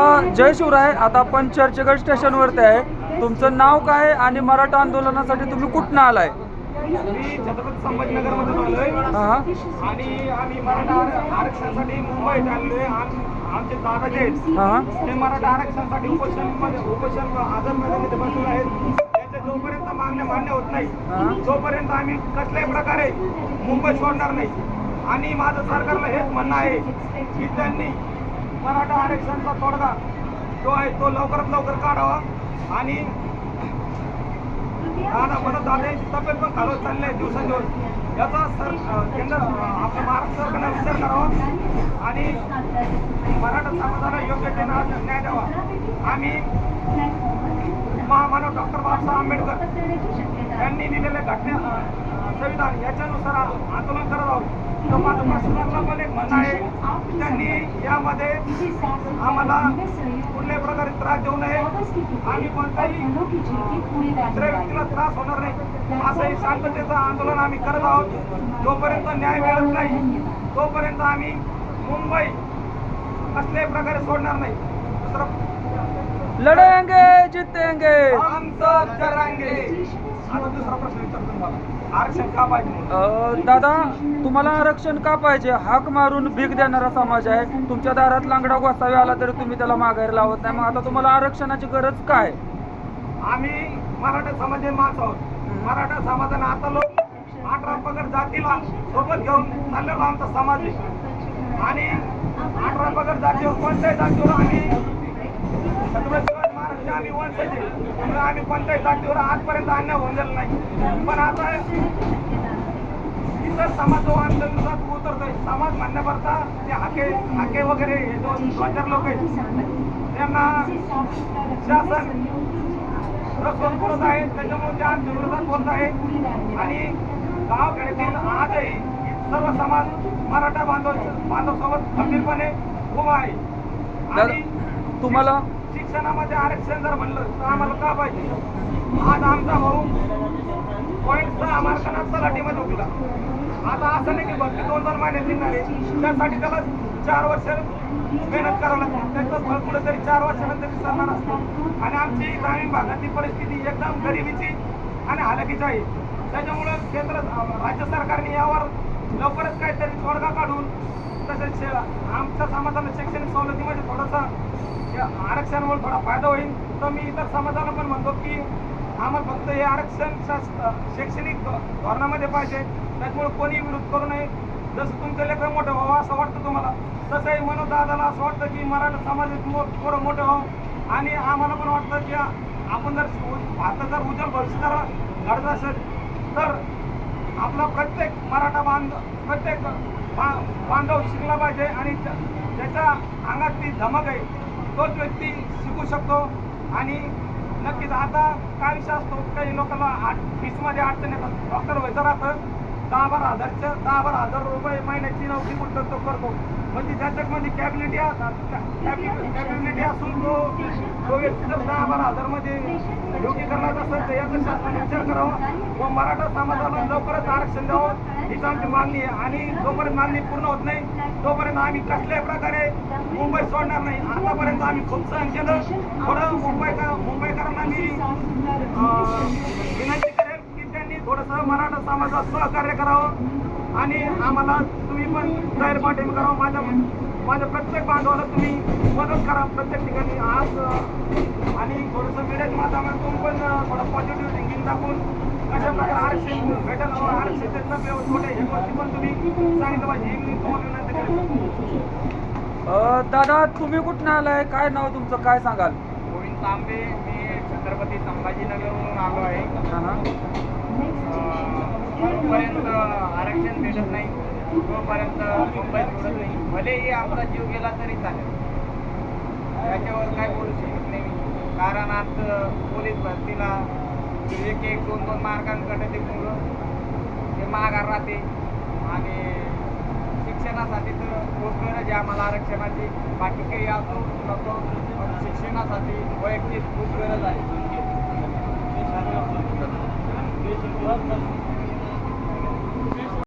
जय शिवराय आता आपण चर्चगड स्टेशनवरती आहे. तुमचं नाव काय आणि मराठा आंदोलनासाठी तुम्ही कुठनं आलाय? मी छत्रपती आलोय आणि आम्ही मराठा आर- आरक्षणासाठी मुंबईत आलेलोय. आम- आमचे दादा जे आहेत. हा ते मराठा आरक्षणासाठी उपोषणमध्ये उपोषण आझाद मैदानामध्ये बसलेले आहेत. त्यांच्या जोपर्यंत मागण्या मान्य होत. नाही तोपर्यंत आम्ही कसल्याही प्रकारे मुंबई सोडणार नाही. आणि माझं सरकारला हेच म्हणणं आहे की त्यांनी मराठा आरक्षणाचा तोडगा जो आहे तो लवकरात लवकर काढावा आणि दादा म्हणत दादाची तब्येत पण चालत चालली आहे दिवसांदिवस. याचा सर केंद्र आपल्या महाराष्ट्र सरकारने विचार करावा आणि मराठा समाजाला योग्य ते न्याय द्यावा. आम्ही महामानव डॉक्टर बाबासाहेब आंबेडकर यांनी दिलेल्या घटने संविधान याच्यानुसार आंदोलन करत आहोत. प्रशासनाला पण एक म्हणणं आहे. त्यांनी यामध्ये आम्हाला कुठल्याही प्रकारे त्रास देऊ नये. आम्ही कोणताही दुसऱ्या व्यक्तीला त्रास होणार नाही. असं हे शांततेचं आंदोलन आम्ही करत आहोत. जोपर्यंत न्याय मिळत नाही तोपर्यंत आम्ही मुंबई कसल्याही प्रकारे सोडणार नाही. दुसरं लढेंगे जितेंगे. हम सब करांगे आता दुसरा प्रश्न विचारतो तुम्हाला. आरक्षण का पाहिजे? दादा तुम्हाला आरक्षण का पाहिजे? हाक मारून भीक देणारा समाज आहे. तुमच्या दारात लांगडा गोसावी आला तरी तुम्ही त्याला मागायला लावत नाही. मग आता तुम्हाला आरक्षणाची गरज काय? आम्ही मराठा समाजाचे माणसं आहोत. मराठा समाजाने आता लोक अठरा पगड जातीला सोबत घेऊन चाललेला आमचा समाज आणि अठरा पगड जातीवर कोणत्याही जातीवर आम्ही छत्रपती शिवाजी महाराजांचे आम्ही कोणत्याही जातीवर आजपर्यंत अन्याय होऊन दिला नाही. पण आता इतर समाज जो आंदोलनात उतरतोय समाज म्हणण्याकरता ते हाके हाके वगैरे हे दोन चार लोक आहेत. त्यांना शासन रसवत करत आहे. त्याच्यामुळे त्या आमच्या विरोधात बोलत आहे. आणि गावखेड्यातील आजही सर्व समाज मराठा बांधव बांधव सोबत खंबीरपणे उभा आहे. आणि तुम्हाला शिक्षणामध्ये आरक्षण जर म्हणलं तर आम्हाला का पाहिजे? आज आमचा भाऊ पॉईंटचा आम्हाला मार्कांना तलाठीमध्ये उठला. आता असं नाही की भरती दोन दोन महिन्यात निघणार आहे. त्यासाठी त्याला चार वर्ष मेहनत करावं लागते त्याचं फळ कुठेतरी चार वर्षानंतर दिसणार असतं. आणि आमची ग्रामीण भागातली परिस्थिती एकदम गरिबीची आणि हालकीची आहे. त्याच्यामुळं केंद्र राज्य सरकारने यावर लवकरच काहीतरी तोडगा काढून तसेच आमच्या समाजाला शैक्षणिक सवलतीमध्ये थोडासा आरक्षणामुळे थोडा फायदा होईल. तर मी इतर समाजाला पण म्हणतो की आम्हाला फक्त हे आरक्षण शैक्षणिक धोरणामध्ये पाहिजे. त्याच्यामुळे कोणी विरोध करू नये. जसं तुमचं लेखन मोठं व्हावं असं वाटतं तुम्हाला. तसंही मनोज दादाला असं वाटतं की मराठा समाजात मो थोडं मोठं व्हावं. आणि आम्हाला पण वाटतं की आपण जर उ- भारतात जर उज्ज्वल भविष्य जर घडत असेल तर आपला प्रत्येक मराठा बांध प्रत्येक बांधव शिकला पाहिजे. आणि त्या- ज्याच्या अंगात ती धमक आहे. तोच व्यक्ती शिकू शकतो. आणि नक्कीच आता काय विषय असतो काही लोकांना आठ फीसमध्ये अडचण येतात. डॉक्टर व्हायचं राहतं. दहा बारा हजारचं दहा बारा हजार रुपये महिन्याची नोकरी कुठं तो करतो. म्हणजे ज्याच्यामध्ये कॅबिलिटी कॅबिनेटी असून तो तो व्यक्ती जर दहा बारा हजारमध्ये योग्य करणार असेल तर याचा शासनाने विचार करावा व मराठा समाजाला लवकरच आरक्षण द्यावं. हीच आमची मागणी आहे आणि जोपर्यंत मागणी पूर्ण होत नाही तोपर्यंत आम्ही कसल्याही प्रकारे मुंबई सोडणार नाही. आतापर्यंत आम्ही खूप सहन केलं. थोडं मुंबईकर मुंबईकरांना मी विनंती करेल की त्यांनी थोडंसं मराठा समाजात सहकार्य करावं आणि आम्हाला तुम्ही पण जाहीर पाठिंबा करावं. माझ्या माझ्या प्रत्येक बांधवाला तुम्ही मदत करा प्रत्येक ठिकाणी. आज आणि थोडंसं मीडियाच्या माध्यमातून पण थोडं पॉझिटिव्ह थिंकिंग दाखवून कशा प्रकारे आरक्षण भेटेल व आरक्षण त्यातनं व्यवस्थित होते हे गोष्टी पण तुम्ही सांगितलं पाहिजे मी तुम्हाला विनंती करेन अ, दादा तुम्ही कुठनं आलाय? काय नाव तुमचं? काय सांगाल? गोविंद तांबे. मी छत्रपती संभाजीनगरवरून आलो आहे. जोपर्यंत आरक्षण भेटत नाही. तोपर्यंत मुंबई सोडत नाही. भलेही आमचा जीव गेला तरी चालेल. त्याच्यावर काय बोलू शकत नाही कारण आज पोलीस भरतीला एक एक दोन दोन मार्कांकडे ते मुलं ते माघार राहते. आणि शिक्षणासाठी तर खूप गरज आहे आम्हाला आरक्षणाची. बाकी काही असो नको पण शिक्षणासाठी वैयक्तिक खूप गरज आहे.